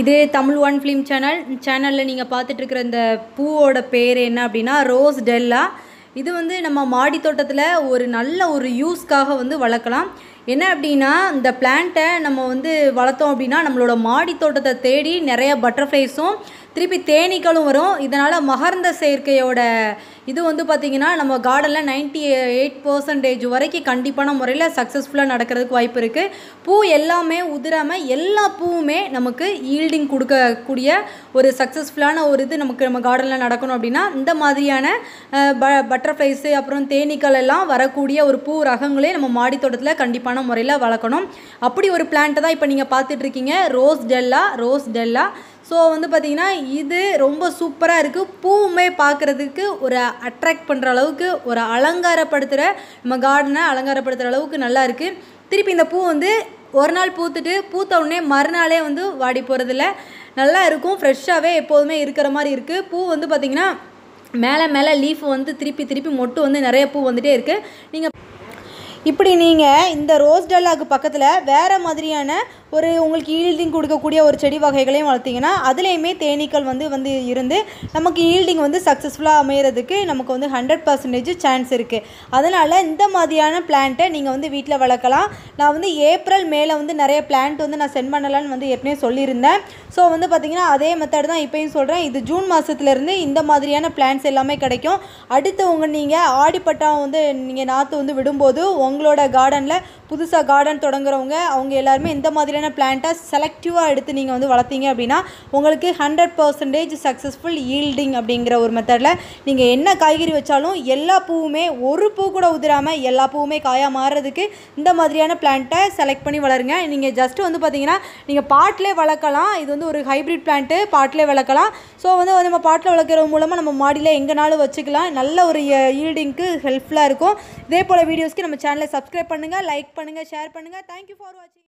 இது Tamil one film channel சேனலில் நீங்கள் பார்த்துட்ருக்குற இந்த பூவோட பேர் என்ன அப்படின்னா ரோஸ் டெல்லா இது வந்து நம்ம மாடி தோட்டத்தில் ஒரு நல்ல ஒரு யூஸ்க்காக வந்து வளர்க்கலாம். என்ன அப்படின்னா இந்த பிளான்ட்டை நம்ம வந்து வளர்த்தோம் அப்படின்னா நம்மளோட மாடி தோட்டத்தை தேடி நிறைய பட்டர்ஃப்ளைஸும் திருப்பி தேனீக்களும் வரும். இதனால் மகர்ந்த சேர்க்கையோட இது வந்து பார்த்திங்கன்னா நம்ம கார்டனில் நைன்ட்டி எயிட் பர்சன்டேஜ் வரைக்கும் கண்டிப்பான முறையில் சக்ஸஸ்ஃபுல்லாக நடக்கிறதுக்கு வாய்ப்பு இருக்குது பூ எல்லாமே உதிராமல் எல்லா பூவுமே நமக்கு ஈல்டிங் கொடுக்கக்கூடிய ஒரு சக்ஸஸ்ஃபுல்லான ஒரு இது நமக்கு நம்ம கார்டனில் நடக்கணும் அப்படின்னா இந்த மாதிரியான ப பட்டர்ஃப்ளைஸு அப்புறம் தேனீக்கள் எல்லாம் வரக்கூடிய ஒரு பூ ரகங்களே நம்ம மாடித்தோட்டத்தில் கண்டிப்பான முறையில் வளர்க்கணும். அப்படி ஒரு பிளான்ட்டை தான் இப்போ நீங்கள் பார்த்துட்ருக்கீங்க rose della rose della so வந்து பார்த்திங்கன்னா இது ரொம்ப சூப்பராக இருக்குது பூவுமே பார்க்குறதுக்கு ஒரு அட்ராக்ட் பண்ணுற அளவுக்கு ஒரு அலங்காரப்படுத்துகிற நம்ம கார்டனை அலங்காரப்படுத்துகிற அளவுக்கு நல்லா இருக்குது திருப்பி இந்த பூ வந்து ஒரு நாள் பூத்துட்டு பூத்த உடனே மறுநாளே வந்து வாடி போகிறதில்ல நல்லா இருக்கும். ஃப்ரெஷ்ஷாகவே எப்போதுமே இருக்கிற மாதிரி இருக்குது பூ வந்து பார்த்திங்கன்னா மேலே மேலே லீஃப் வந்து திருப்பி திருப்பி மொட்டு வந்து நிறைய பூ வந்துகிட்டே இருக்குது நீங்கள் இப்படி நீங்கள் இந்த ரோஸ் டல்லாக்கு பக்கத்தில் வேறு மாதிரியான ஒரு உங்களுக்கு ஈல்டிங் கொடுக்கக்கூடிய ஒரு செடி வகைகளையும் வளர்த்திங்கன்னா அதுலேயுமே தேனீக்கள் வந்து வந்து இருந்து நமக்கு ஈல்டிங் வந்து சக்ஸஸ்ஃபுல்லாக அமையிறதுக்கு நமக்கு வந்து ஹண்ட்ரட் பர்சன்டேஜ் சான்ஸ் இருக்குது அதனால் இந்த மாதிரியான பிளான்ட்டை நீங்கள் வந்து வீட்டில் வளர்க்கலாம். நான் வந்து ஏப்ரல் மேலே வந்து நிறைய பிளான்ட் வந்து நான் சென்ட் பண்ணலான்னு வந்து ஏற்கனவே சொல்லியிருந்தேன். ஸோ வந்து பார்த்திங்கன்னா அதே மெத்தட் தான் இப்போயும் சொல்கிறேன் இது ஜூன் மாதத்துலேருந்து இந்த மாதிரியான பிளான்ஸ் எல்லாமே கிடைக்கும். அடுத்து உங்கள் நீங்கள் ஆடிப்பட்டம் வந்து நீங்கள் நாற்று வந்து விடும்போது உங்களோட கார்டனில் புதுசாக கார்டன் தொடங்குறவங்க அவங்க எல்லாருமே இந்த மாதிரியான பிளான்ட்டை செலக்டிவாக எடுத்து நீங்கள் வந்து வளர்த்தீங்க அப்படின்னா உங்களுக்கு ஹண்ட்ரட் பர்சன்டேஜ் சக்ஸஸ்ஃபுல் ஈல்டிங் அப்படிங்கிற ஒரு மெத்தடில் நீங்கள் என்ன காய்கறி வச்சாலும் எல்லா பூவுமே ஒரு பூ கூட உதிராமல் எல்லா பூவுமே காயாக மாறுறதுக்கு இந்த மாதிரியான பிளான்ட்டை செலக்ட் பண்ணி வளருங்க. நீங்கள் ஜஸ்ட் வந்து பார்த்தீங்கன்னா நீங்கள் பாட்டிலே வளர்க்கலாம். இது வந்து ஒரு ஹைப்ரிட் பிளான்ட்டு பாட்டிலே வளர்க்கலாம். ஸோ வந்து நம்ம பாட்டில் வளர்க்குறது மூலமாக நம்ம மாடியில் எங்கேனாலும் வச்சுக்கலாம். நல்ல ஒரு ஈல்டிங்க்கு ஹெல்ப்ஃபுல்லாக இருக்கும். இதே போல் வீடியோஸ்க்கு நம்ம சேனலை சப்ஸ்கிரைப் பண்ணுங்கள் லைக் பண்ணுங்கள் ஷேர் பண்ணுங்கள் தேங்க்யூ ஃபார் வாட்சிங்